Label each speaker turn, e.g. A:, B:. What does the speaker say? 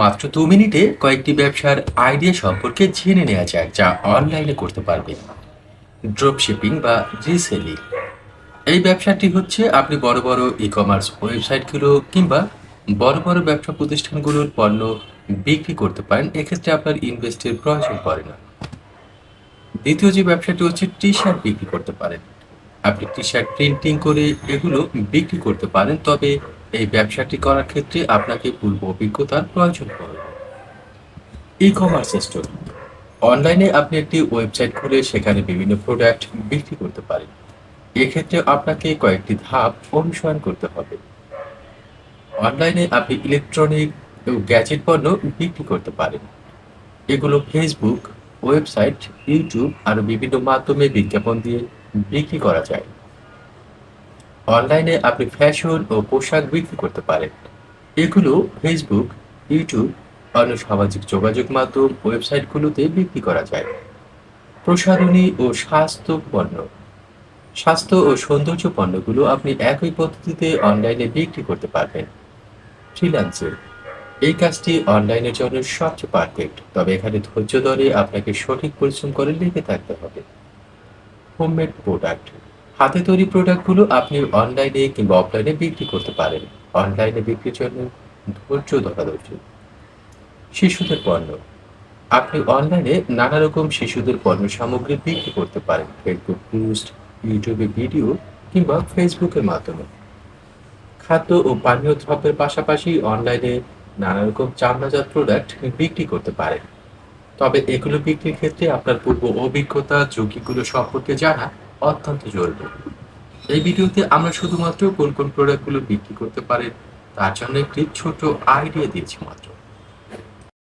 A: মাত্র দু মিনিটে কয়েকটি ব্যবসার আইডিয়া সম্পর্কে জেনে নেওয়া যাক, যা অনলাইনে করতে পারবেন ড্রপ শিপিং বা রিসেলিং এই ব্যবসাটি হচ্ছে আপনি বড় বড় ই কমার্স ওয়েবসাইটগুলো কিংবা বড় বড় ব্যবসা প্রতিষ্ঠানগুলোর পণ্য বিক্রি করতে পারেন, এক্ষেত্রে আপনার ইনভেস্টের প্রয়োজন পড়ে না। দ্বিতীয় যে ব্যবসাটি হচ্ছে টি শার্ট বিক্রি করতে পারেন। আপনি টি শার্ট প্রিন্টিং করে এগুলো বিক্রি করতে পারেন, তবে এই ব্যবসাটি করার ক্ষেত্রে আপনাকে পূর্ব অভিজ্ঞতার প্রয়োজন পড়বে। ই কমার্স স্টোর অনলাইনে আপনি একটি ওয়েবসাইট খুলে সেখানে বিভিন্ন প্রোডাক্ট বিক্রি করতে পারেন। এক্ষেত্রে আপনাকে কয়েকটি ধাপ অনুসরণ করতে হবে। অনলাইনে আপনি ইলেকট্রনিক ও গ্যাজেট পণ্য বিক্রি করতে পারেন। এগুলো ফেসবুক ওয়েবসাইট ইউটিউব আরও বিভিন্ন মাধ্যমে বিজ্ঞাপন দিয়ে বিক্রি করা যায়। অনলাইনে আপনি ফ্যাশন ও পোশাক বিক্রি করতে পারেন। এগুলো ফেসবুক ইউটিউব অন্য সামাজিক যোগাযোগ মাধ্যম, ওয়েবসাইটগুলোতে বিক্রি করা যায়। প্রসাধনী ও স্বাস্থ্য পণ্য স্বাস্থ্য ও সৌন্দর্য পণ্যগুলো আপনি একই পদ্ধতিতে অনলাইনে বিক্রি করতে পারবেন। ফ্রিল্যান্সিং এই কাজটি অনলাইনের জন্য সবচেয়ে পারফেক্ট তবে এখানে ধৈর্য ধরে আপনাকে সঠিক পরিশ্রম করে লিখে থাকতে হবে। হোমমেড প্রোডাক্ট হাতে তৈরি প্রোডাক্টগুলো আপনি অনলাইনে কিংবা অফলাইনে বিক্রি করতে পারেন। অনলাইনে বিক্রির জন্য ধৈর্য ধরা দরকার শিশুদের পণ্য। আপনি অনলাইনে নানা রকম শিশুদের পণ্য সামগ্রী বিক্রি করতে পারেন। ফেসবুক পোস্ট ইউটিউবে ভিডিও কিংবা ফেসবুকের মাধ্যমে। খাদ্য ও পানীয় দ্রব্যের পাশাপাশি অনলাইনে নানা রকম চামড়াজাত প্রোডাক্ট বিক্রি করতে পারেন। তবে এগুলো বিক্রির ক্ষেত্রে আপনার পূর্ব অভিজ্ঞতা, ঝুঁকিগুলো সম্পর্কে জানা অত্যন্ত জরুরি। এই ভিডিওতে আমরা শুধুমাত্র কোন কোন প্রোডাক্টগুলো বিক্রি করতে পারেন তার জন্য একটি ছোট আইডিয়া দিচ্ছি মাত্র।